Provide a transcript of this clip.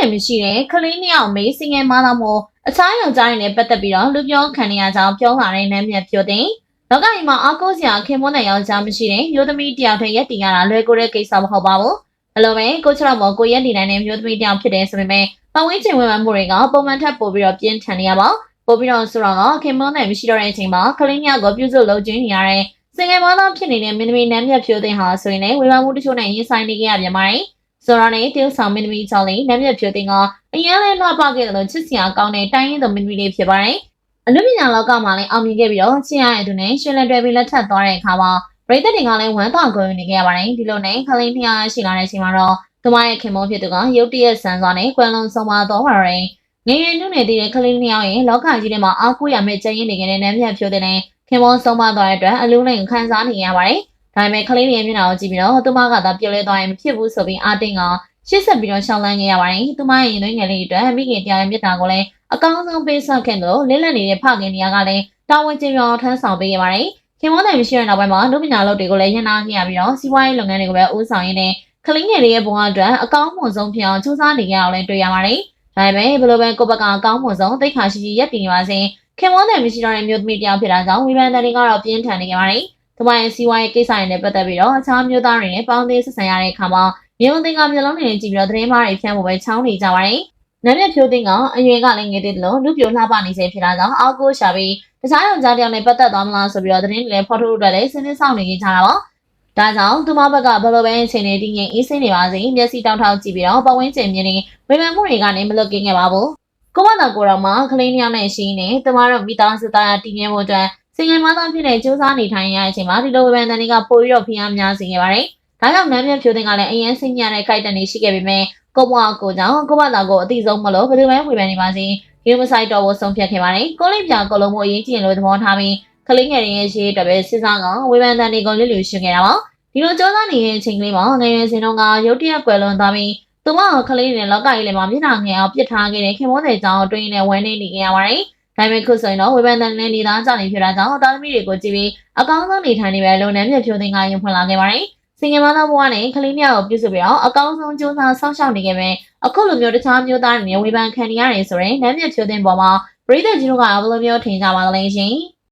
တယ်မရှိတဲ့ကလေးနှစ်ယောက်မေးစင်ငယ်မသားမို့အခြားယောက်ျားတွေနဲ့ပတ်သက်ပြီးတော့လူပြောခံနေရကြောင်းပြောလာတဲ့နမ်းမြတ်ပြောတဲ့လောကကြီးမှာအကောစရာခင်မွန်းတဲ့ယောက်ျားမရှိတဲ့မျိုးသမီးတစ်ယောက်တည်းရက်တည်ရတာလွယ်ကူတဲ့ကိစ္စမဟုတ်ပါဘူး။အလိုပဲကိုချလောက်မော်ကိုရက်တည်နိုင်တဲ့မျိုးသမီးတစ်ယောက်ဖြစ်တယ်ဆိုပေမဲ့ပတ်ဝန်းကျင်ဝန်မှမှုတွေကပုံမှန်ထက်ပိုပြီးတော့ပြင်းထန်နေရပါပိုပြီးတော့ဆိုတော့ခင်မွန်းတဲ့မရှိတော့တဲ့အချိန်မှာကလေးနှစ်ယောက်ကိုပြုစုလုပ်ခြင်းနေရတဲ့စင်ငယ်မသားဖြစ်နေတဲ့မင်းသမီးနမ်းမြတ်ဖြိုးသိန်းဟာဆိုရင်လည်းဝေဖန်မှုတချို့နဲ့ရင်ဆိုင်နေကြရပြန်ပါတယ်။ ဆိုတော့လေတရုတ်ဆောင်မင်းသမီးကြောင့်လေနမ်းမြတ်ဖြိုးသိန်းကအရင်လဲလှပခဲ့တယ်လို့ချစ်စရာကောင်းတဲ့တိုင်းရင်းသူမင်းသမီးလေးဖြစ်ပါတယ်။အနုပညာလောကမှာလည်းအောင်မြင်ခဲ့ပြီးတော့ချစ်ရတဲ့သူနဲ့ရှင်လက်တွဲပြီးလက်ထပ်သွားတဲ့အခါမှာပရိသတ်တွေကလည်းဝမ်းသာကြွယ်နေခဲ့ရပါတယ်။ဒီလိုနဲ့ခလင်းဖျားရှိလာတဲ့အချိန်မှာတော့သူမရဲ့ခင်မုန်းဖြစ်သူကရုတ်တရက်ဆန်းစွာနဲ့ကွယ်လွန်ဆုံးသွားတော့ပါတယ်။ငယ်ရွယ်နုနယ်တည်တဲ့ကလေးနှစ်ယောက်ရဲ့လောကကြီးထဲမှာအားကိုးရမယ့်ကျင်းရင်နေခဲ့တဲ့နမ်းမြတ်ဖြိုးတဲ့နဲ့ခင်မုန်းဆုံးသွားတဲ့အတွက်အလုံးလိုက်ခံစားနေရပါတယ်။ ဒါပေမဲ့ကလေးတွေရဲ့မျက်နှာကိုကြည့်ပြီးတော့သူမကသာပြုတ်လဲသွားရင်မဖြစ်ဘူးဆိုပြီးအာတင်းကရှစ်ဆက်ပြီးတော့ရှောင်းလန်းခဲ့ရပါတယ်။သူမရဲ့ရင်သွေးငယ်လေးအတွက်မိခင်တရားရဲ့မျက်နှာကိုလည်းအကောင်းဆုံးပေးဆက်ခဲ့လို့လင်းလက်နေတဲ့ဖခင်နေရာကလည်းတာဝန်ကျပြောင်းထမ်းဆောင်ပေးခဲ့ပါတယ်။ခင်မုန်းတဲ့မရှိတဲ့နောက်ပိုင်းမှာလူပညာလုပ်တွေကိုလည်းရန်နာခဲ့ရပြီးတော့စီးပွားရေးလုပ်ငန်းတွေကိုပဲဦးဆောင်ရင်းနဲ့ကလေးငယ်တွေရဲ့ဘဝအတွက်အကောင်းမွန်ဆုံးဖြစ်အောင်စူးစမ်းနေကြအောင်လည်းတွေ့ရပါတယ်။ဒါပေမဲ့ဘယ်လိုပဲကိုယ့်ဘက်ကအကောင်းမွန်ဆုံးသိခါရှိရှိရပ်တည်နေပါစေ။ခင်မွန်းတဲ့မရှိတော့တဲ့မျိုးသမီးတယောက်ဖြစ်တာကြောင့်ဝိပန်တဲ့တွေကတော့ပြင်းထန်နေကြပါတယ်။ ဒီမှာရဲ့စီးပွားရေးကိစ္စတွေနဲ့ပတ်သက်ပြီးတော့အခြားမျိုးသားတွေနဲ့ပေါင်းသင်းဆက်ဆံရတဲ့အခါမှာမျိုးသိန်းကမျိုးလုံးတွေနဲ့ကြည့်ပြီးတော့သတင်းမားတွေဖြန့်ဖို့ပဲချောင်းနေကြပါတယ်။နမ်းမြတ်ဖြိုးသိန်းကအရွယ်ကလည်းငယ်သေးတယ်လို့လူပြိုလှပနေစေဖြစ်တာကြောင့်အောက်ကိုရှာပြီးတခြားယောက်ျားတယောက်နဲ့ပတ်သက်သွားမလားဆိုပြီးတော့သတင်းတွေလည်းဖော်ထုတ်အတွက်လည်းစဉ်းစားဆောင်နေကြတာပါ။ဒါကြောင့်သူမဘက်ကဘယ်လိုပဲအချိန်နဲ့တည်ငြိမ်အေးဆေးနေပါစေမျက်စိတောက်ထောက်ကြည့်ပြီးတော့ပဝင်းကျင်မြင်နေဝေဖန်မှုတွေကနေမလွတ်ကင်းခဲ့ပါဘူး။ကိုမသာကိုတော်မှာကလေးနှစ်ယောက်နဲ့ရှိနေတမတို့မိသားစုသားတည်ငြိမ်ဖို့အတွက် စင်ငယ်မသားဖြစ်တဲ့စူးစမ်းနေထိုင်ရတဲ့အချိန်မှာဒီလိုဝေဖန်တဲ့တွေကပိုပြီးတော့ဖိအားများစေခဲ့ပါတယ်။ဒါကြောင့်နမ်းမြတ်ဖြိုးတဲ့ကလည်းအရင်စိတ်ညစ်တဲ့ခိုက်တန်တွေရှိခဲ့ပေမဲ့ကိုမကိုကြောင့်ကိုမသာကိုအတိဆုံးမလို့ဘယ်လိုပဲဝေဖန်နေပါစေဒီမဆိုင်တော့ဖို့ဆုံးဖြတ်ခဲ့ပါတယ်။ကိုလေးပြကိုလုံးမို့အရေးကြီးလို့သဘောထားပြီးကလေးငယ်တွေရဲ့ရေးအတွက်ပဲစစ်စားကဝေဖန်တဲ့တွေကိုလစ်လျူရှင်းခဲ့တာပါ။ဒီလိုကြောစားနေတဲ့အချိန်ကလေးမှာငယ်ရွယ်စဉ်တုန်းကရုတ်တရက်ကွယ်လွန်သွားပြီးသူမကလေးတွေလောကကြီးလေးမှာမျက်နှာငယ်အောင်ပြစ်ထားခဲ့တဲ့ခင်မောတဲ့ကြောင်အတွင်းနဲ့ဝန်းနေနေကြရပါတယ်။ ဒါပေမဲ့ခုဆိုရင်တော့ဝေဖန်တဲ့နဲ့နေသားကြောင့်နေဖြစ်တာကြောင့်သားသမီးတွေကိုကြည့်ပြီးအကောင်းဆုံးနေထိုင်နေပဲလုံနေမြဖြိုးသိန်းကရင်ဖွင့်လာခဲ့ပါတယ်။စင်ကမသားဘဝနဲ့ကလေးမျိုးကိုပြုစုပြီးတော့အကောင်းဆုံးစူးစမ်းဆောက်ရှောက်နေခဲ့ပေအခုလိုမျိုးတခြားမျိုးသားတွေနဲ့ဝေဖန်ခံနေရတယ်ဆိုရင်နမ်းမြဖြိုးသိန်းပေါ်မှာပရိသတ်ကြီးတို့ကဘယ်လိုမျိုးထင်ကြပါသလဲရှင်။